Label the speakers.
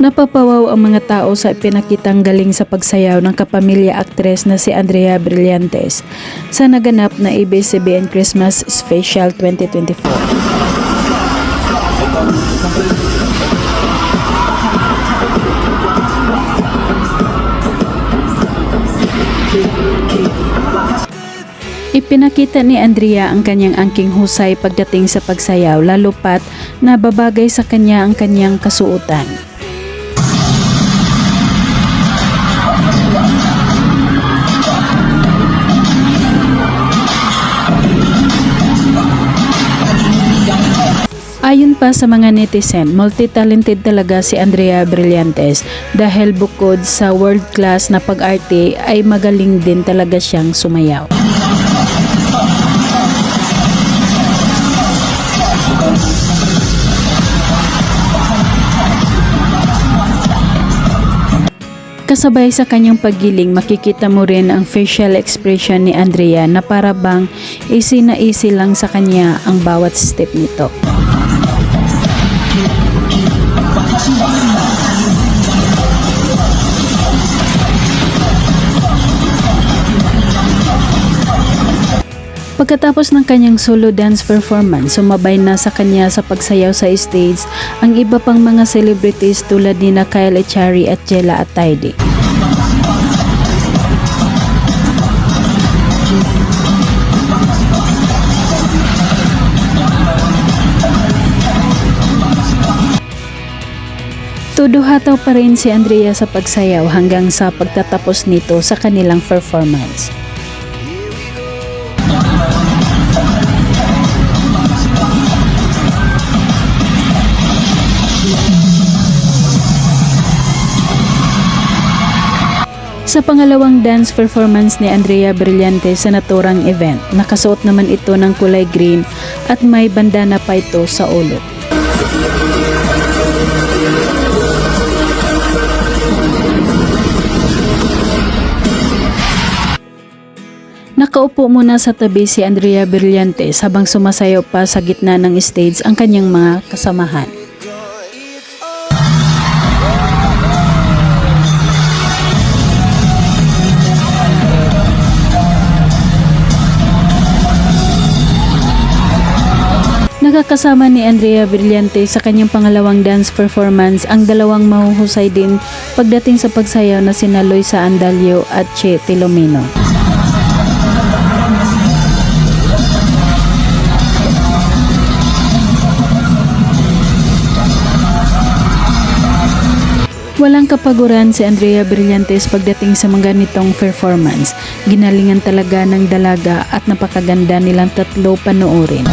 Speaker 1: Napapawaw ang mga tao sa pinakitang galing sa pagsayaw ng kapamilya aktres na si Andrea Brillantes sa naganap na ABS-CBN Christmas Special 2024. Ipinakita ni Andrea ang kanyang angking husay pagdating sa pagsayaw lalo pat na babagay sa kanya ang kanyang kasuotan. Ayon pa sa mga netizen, multi-talented talaga si Andrea Brillantes dahil bukod sa world-class na pag-arte ay magaling din talaga siyang sumayaw. Kasabay sa kanyang paggiling, makikita mo rin ang facial expression ni Andrea na para bang easy lang sa kanya ang bawat step nito. Pagkatapos ng kanyang solo dance performance, sumabay na sa kanya sa pagsayaw sa stage ang iba pang mga celebrities tulad ni na Kyle Echari at Jella Atayde. Todo hataw pa rin si Andrea sa pagsayaw hanggang sa pagtatapos nito sa kanilang performance. Sa pangalawang dance performance ni Andrea Brillante sa naturang event, nakasuot naman ito ng kulay green at may bandana pa ito sa ulo. Nakaupo muna sa tabi si Andrea Brillantes habang sumasayaw pa sa gitna ng stage ang kanyang mga kasamahan. Nakakasama ni Andrea Brillante sa kanyang pangalawang dance performance ang dalawang mahuhusay din pagdating sa pagsayaw na sina Loisa Andalio at Che Filomeno. Walang kapaguran si Andrea Brillantes pagdating sa mga ganitong performance. Ginalingan talaga ng dalaga at napakaganda nilang tatlo panoorin.